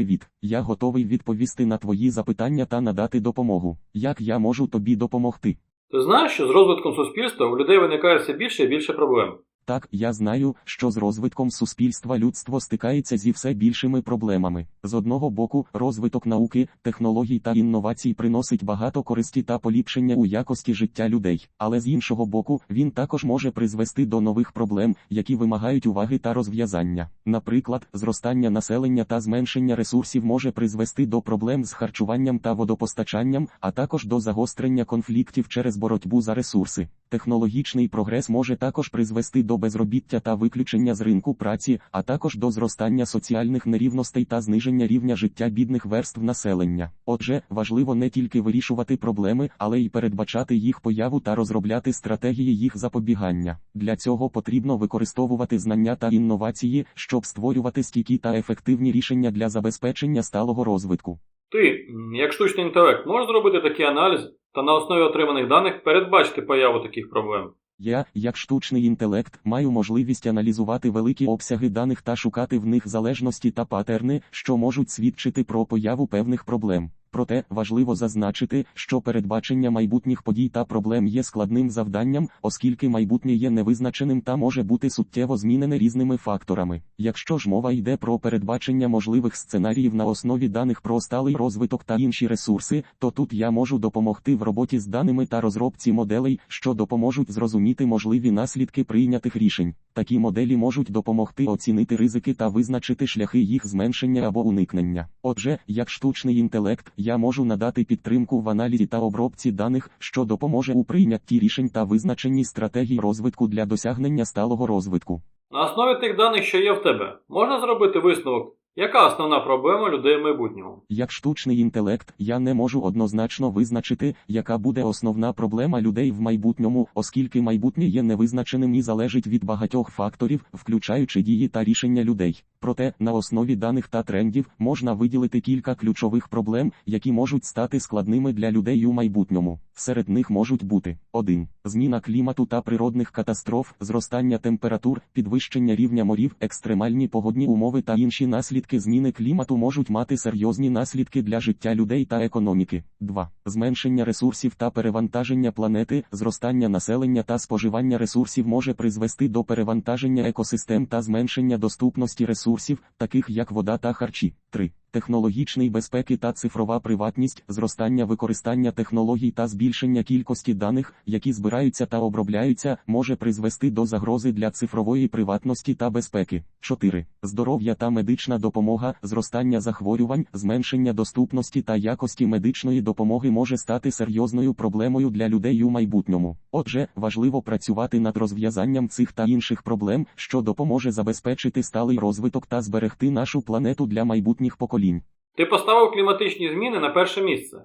Привіт, я готовий відповісти на твої запитання та надати допомогу. Як я можу тобі допомогти? Ти знаєш, що з розвитком суспільства у людей виникає все більше і більше проблем. Так, я знаю, що з розвитком суспільства людство стикається зі все більшими проблемами. З одного боку, розвиток науки, технологій та інновацій приносить багато користі та поліпшення у якості життя людей, але з іншого боку, він також може призвести до нових проблем, які вимагають уваги та розв'язання. Наприклад, зростання населення та зменшення ресурсів може призвести до проблем з харчуванням та водопостачанням, а також до загострення конфліктів через боротьбу за ресурси. Технологічний прогрес може також призвести до безробіття та виключення з ринку праці, а також до зростання соціальних нерівностей та зниження рівня життя бідних верств населення. Отже, важливо не тільки вирішувати проблеми, але й передбачати їх появу та розробляти стратегії їх запобігання. Для цього потрібно використовувати знання та інновації, щоб створювати стійкі та ефективні рішення для забезпечення сталого розвитку. Ти, як штучний інтелект, можеш зробити такий аналіз та на основі отриманих даних передбачити появу таких проблем. Я, як штучний інтелект, маю можливість аналізувати великі обсяги даних та шукати в них залежності та патерни, що можуть свідчити про появу певних проблем. Проте важливо зазначити, що передбачення майбутніх подій та проблем є складним завданням, оскільки майбутнє є невизначеним та може бути суттєво змінене різними факторами. Якщо ж мова йде про передбачення можливих сценаріїв на основі даних про сталий розвиток та інші ресурси, то тут я можу допомогти в роботі з даними та розробці моделей, що допоможуть зрозуміти можливі наслідки прийнятих рішень. Такі моделі можуть допомогти оцінити ризики та визначити шляхи їх зменшення або уникнення. Отже, як штучний інтелект, я можу надати підтримку в аналізі та обробці даних, що допоможе у прийнятті рішень та визначенні стратегій розвитку для досягнення сталого розвитку. На основі тих даних, що є в тебе, можна зробити висновок, яка основна проблема людей майбутнього. Як штучний інтелект, я не можу однозначно визначити, яка буде основна проблема людей в майбутньому, оскільки майбутнє є невизначеним і залежить від багатьох факторів, включаючи дії та рішення людей. Проте, на основі даних та трендів можна виділити кілька ключових проблем, які можуть стати складними для людей у майбутньому. Серед них можуть бути 1. Зміна клімату та природних катастроф, зростання температур, підвищення рівня морів, екстремальні погодні умови та інші наслідки зміни клімату можуть мати серйозні наслідки для життя людей та економіки. 2. Зменшення ресурсів та перевантаження планети, зростання населення та споживання ресурсів може призвести до перевантаження екосистем та зменшення доступності ресурсів, таких як вода та харчі. 3. Технологічний безпеки та цифрова приватність, зростання використання технологій та збільшення кількості даних, які збираються та обробляються, може призвести до загрози для цифрової приватності та безпеки. 4. Здоров'я та медична допомога, зростання захворювань, зменшення доступності та якості медичної допомоги може стати серйозною проблемою для людей у майбутньому. Отже, важливо працювати над розв'язанням цих та інших проблем, що допоможе забезпечити сталий розвиток та зберегти нашу планету для майбутніх поколінь. Ти поставив кліматичні зміни на перше місце.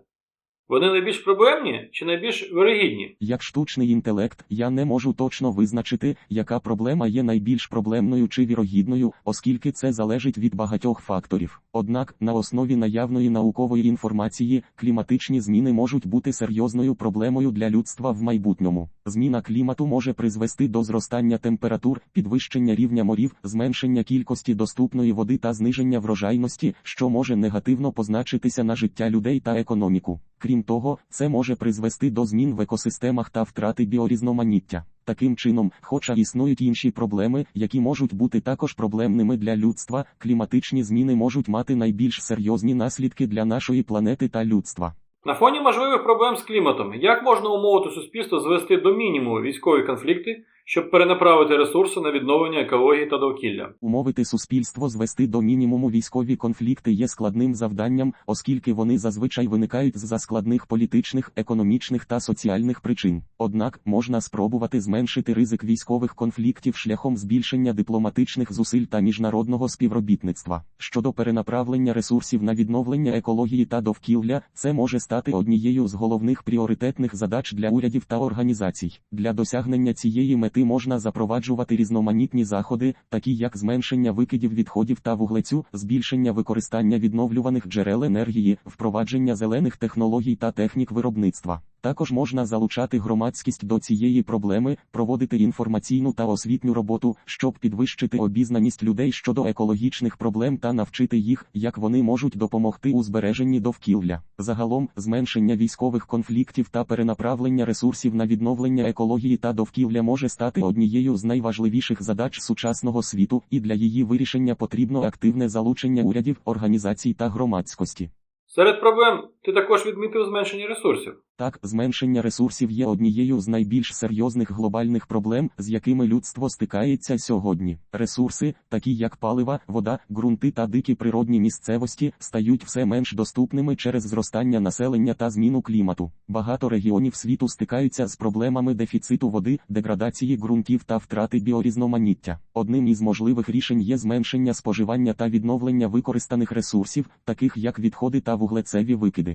Вони найбільш проблемні чи найбільш вирогідні? Як штучний інтелект, я не можу точно визначити, яка проблема є найбільш проблемною чи вірогідною, оскільки це залежить від багатьох факторів. Однак, на основі наявної наукової інформації, кліматичні зміни можуть бути серйозною проблемою для людства в майбутньому. Зміна клімату може призвести до зростання температур, підвищення рівня морів, зменшення кількості доступної води та зниження врожайності, що може негативно позначитися на життя людей та економіку. Крім того, це може призвести до змін в екосистемах та втрати біорізноманіття. Таким чином, хоча існують інші проблеми, які можуть бути також проблемними для людства, кліматичні зміни можуть мати найбільш серйозні наслідки для нашої планети та людства. На фоні можливих проблем з кліматом, як можна умовити суспільство звести до мінімуму військові конфлікти, щоб перенаправити ресурси на відновлення екології та довкілля? Умовити суспільство звести до мінімуму військові конфлікти є складним завданням, оскільки вони зазвичай виникають з-за складних політичних, економічних та соціальних причин. Однак можна спробувати зменшити ризик військових конфліктів шляхом збільшення дипломатичних зусиль та міжнародного співробітництва. Щодо перенаправлення ресурсів на відновлення екології та довкілля, це може стати однією з головних пріоритетних задач для урядів та організацій. Для досягнення цієї мети можна запроваджувати різноманітні заходи, такі як зменшення викидів відходів та вуглецю, збільшення використання відновлюваних джерел енергії, впровадження зелених технологій та технік виробництва. Також можна залучати громадськість до цієї проблеми, проводити інформаційну та освітню роботу, щоб підвищити обізнаність людей щодо екологічних проблем та навчити їх, як вони можуть допомогти у збереженні довкілля. Загалом, зменшення військових конфліктів та перенаправлення ресурсів на відновлення екології та довкілля може стати однією з найважливіших задач сучасного світу, і для її вирішення потрібно активне залучення урядів, організацій та громадськості. Серед проблем ти також відмітив зменшення ресурсів. Так, зменшення ресурсів є однією з найбільш серйозних глобальних проблем, з якими людство стикається сьогодні. Ресурси, такі як палива, вода, ґрунти та дикі природні місцевості, стають все менш доступними через зростання населення та зміну клімату. Багато регіонів світу стикаються з проблемами дефіциту води, деградації ґрунтів та втрати біорізноманіття. Одним із можливих рішень є зменшення споживання та відновлення використаних ресурсів, таких як відходи та вуглецеві викиди.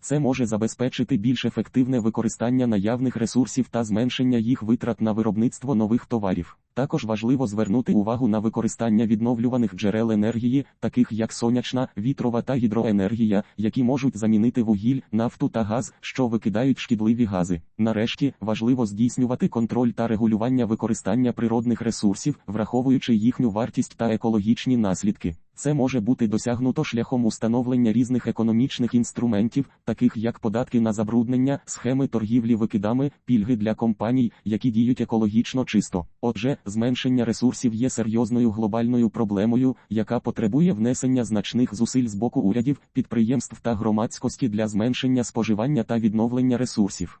Це може забезпечити більш ефективне використання наявних ресурсів та зменшення їх витрат на виробництво нових товарів. Також важливо звернути увагу на використання відновлюваних джерел енергії, таких як сонячна, вітрова та гідроенергія, які можуть замінити вугіль, нафту та газ, що викидають шкідливі гази. Нарешті важливо здійснювати контроль та регулювання використання природних ресурсів, враховуючи їхню вартість та екологічні наслідки. Це може бути досягнуто шляхом установлення різних економічних інструментів, таких як податки на забруднення, схеми торгівлі викидами, пільги для компаній, які діють екологічно чисто. Отже, зменшення ресурсів є серйозною глобальною проблемою, яка потребує внесення значних зусиль з боку урядів, підприємств та громадськості для зменшення споживання та відновлення ресурсів.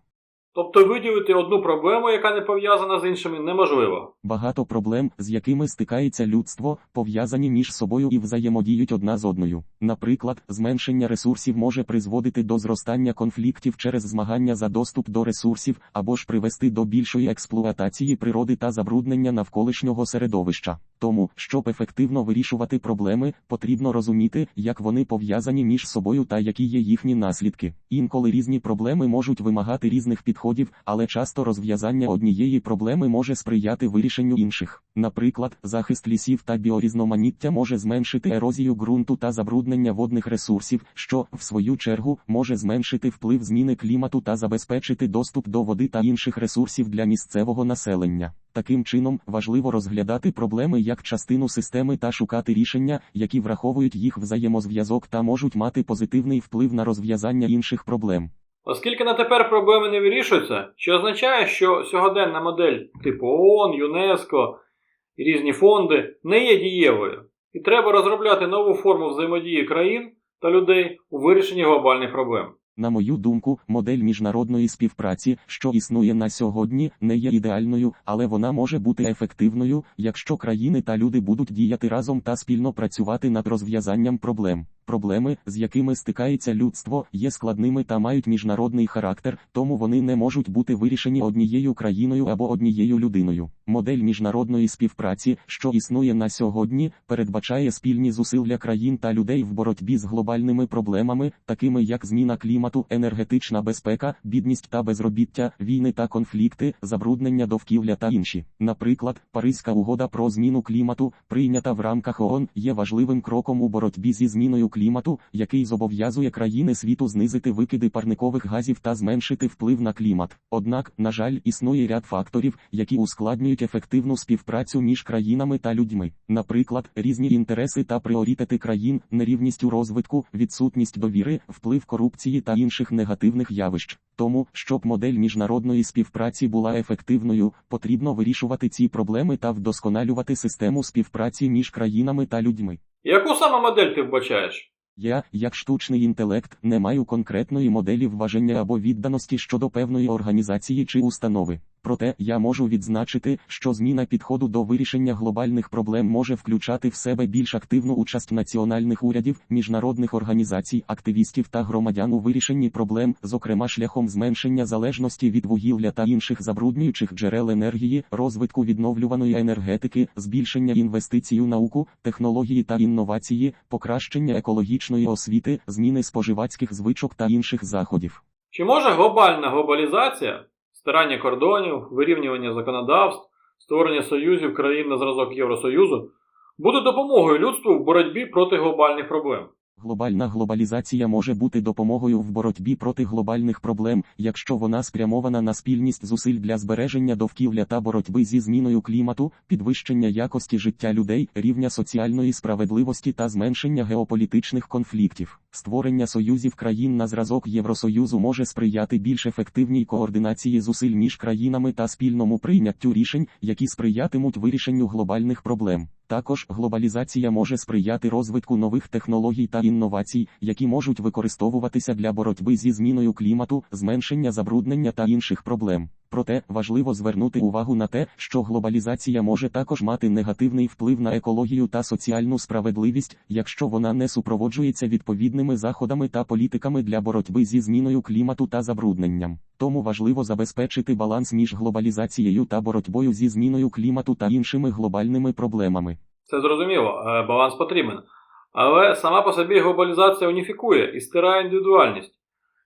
Тобто виділити одну проблему, яка не пов'язана з іншими, неможливо. Багато проблем, з якими стикається людство, пов'язані між собою і взаємодіють одна з одною. Наприклад, зменшення ресурсів може призводити до зростання конфліктів через змагання за доступ до ресурсів, або ж привести до більшої експлуатації природи та забруднення навколишнього середовища. Тому, щоб ефективно вирішувати проблеми, потрібно розуміти, як вони пов'язані між собою та які є їхні наслідки. Інколи різні проблеми можуть вимагати різних підходів, але часто розв'язання однієї проблеми може сприяти вирішенню інших. Наприклад, захист лісів та біорізноманіття може зменшити ерозію ґрунту та забруднення водних ресурсів, що, в свою чергу, може зменшити вплив зміни клімату та забезпечити доступ до води та інших ресурсів для місцевого населення. Таким чином, важливо розглядати проблеми як частину системи та шукати рішення, які враховують їх взаємозв'язок та можуть мати позитивний вплив на розв'язання інших проблем. Оскільки на тепер проблеми не вирішуються, що означає, що сьогоденна модель типу ООН, ЮНЕСКО і різні фонди не є дієвою, і треба розробляти нову форму взаємодії країн та людей у вирішенні глобальних проблем. На мою думку, модель міжнародної співпраці, що існує на сьогодні, не є ідеальною, але вона може бути ефективною, якщо країни та люди будуть діяти разом та спільно працювати над розв'язанням проблем. Проблеми, з якими стикається людство, є складними та мають міжнародний характер, тому вони не можуть бути вирішені однією країною або однією людиною. Модель міжнародної співпраці, що існує на сьогодні, передбачає спільні зусилля країн та людей в боротьбі з глобальними проблемами, такими як зміна клімату, енергетична безпека, бідність та безробіття, війни та конфлікти, забруднення довкілля та інші. Наприклад, Паризька угода про зміну клімату, прийнята в рамках ООН, є важливим кроком у боротьбі зі зміною клімату, який зобов'язує країни світу знизити викиди парникових газів та зменшити вплив на клімат. Однак, на жаль, існує ряд факторів, які ускладнюють ефективну співпрацю між країнами та людьми. Наприклад, різні інтереси та пріоритети країн, нерівність у розвитку, відсутність довіри, вплив корупції та інших негативних явищ. Тому, щоб модель міжнародної співпраці була ефективною, потрібно вирішувати ці проблеми та вдосконалювати систему співпраці між країнами та людьми. Яку саме модель ти вбачаєш? Я, як штучний інтелект, не маю конкретної моделі вваження або відданості щодо певної організації чи установи. Проте я можу відзначити, що зміна підходу до вирішення глобальних проблем може включати в себе більш активну участь національних урядів, міжнародних організацій, активістів та громадян у вирішенні проблем, зокрема шляхом зменшення залежності від вугілля та інших забруднюючих джерел енергії, розвитку відновлюваної енергетики, збільшення інвестицій у науку, технології та інновації, покращення екологічної освіти, зміни споживацьких звичок та інших заходів. Чи може глобальна глобалізація, стирання кордонів, вирівнювання законодавств, створення союзів країн на зразок Євросоюзу бути допомогою людству в боротьбі проти глобальних проблем? Глобальна глобалізація може бути допомогою в боротьбі проти глобальних проблем, якщо вона спрямована на спільність зусиль для збереження довкілля та боротьби зі зміною клімату, підвищення якості життя людей, рівня соціальної справедливості та зменшення геополітичних конфліктів. Створення союзів країн на зразок Євросоюзу може сприяти більш ефективній координації зусиль між країнами та спільному прийняттю рішень, які сприятимуть вирішенню глобальних проблем. Також глобалізація може сприяти розвитку нових технологій та інновацій, які можуть використовуватися для боротьби зі зміною клімату, зменшення забруднення та інших проблем. Проте важливо звернути увагу на те, що глобалізація може також мати негативний вплив на екологію та соціальну справедливість, якщо вона не супроводжується відповідними заходами та політиками для боротьби зі зміною клімату та забрудненням. Тому важливо забезпечити баланс між глобалізацією та боротьбою зі зміною клімату та іншими глобальними проблемами. Це зрозуміло, е, баланс потрібен. Але сама по собі глобалізація уніфікує і стирає індивідуальність.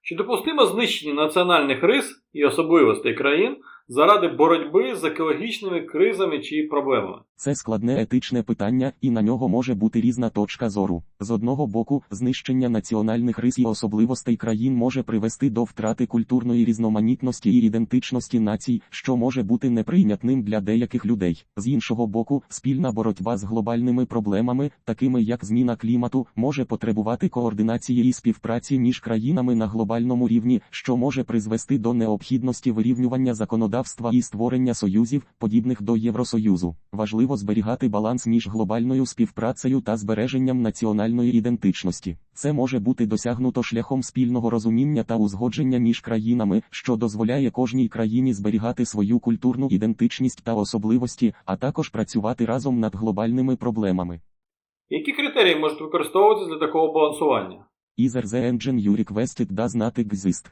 Чи допустимо знищення національних рис і особливостей країн заради боротьби з екологічними кризами чи проблемами? Це складне етичне питання, і на нього може бути різна точка зору. З одного боку, знищення національних рис і особливостей країн може привести до втрати культурної різноманітності і ідентичності націй, що може бути неприйнятним для деяких людей. З іншого боку, спільна боротьба з глобальними проблемами, такими як зміна клімату, може потребувати координації і співпраці між країнами на глобальному рівні, що може призвести до необхідності вирівнювання законодавства і створення союзів, подібних до Євросоюзу. Важливо зберігати баланс між глобальною співпрацею та збереженням національної ідентичності. Це може бути досягнуто шляхом спільного розуміння та узгодження між країнами, що дозволяє кожній країні зберігати свою культурну ідентичність та особливості, а також працювати разом над глобальними проблемами. Які критерії можуть використовуватися для такого балансування? Either the engine you requested does not exist.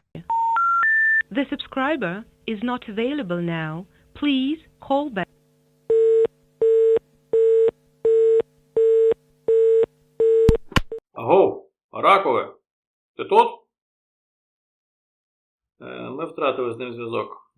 The subscriber is not available now. Please call back. Агов, Ракове, ти тут? Е, Ми втратили з ним зв'язок.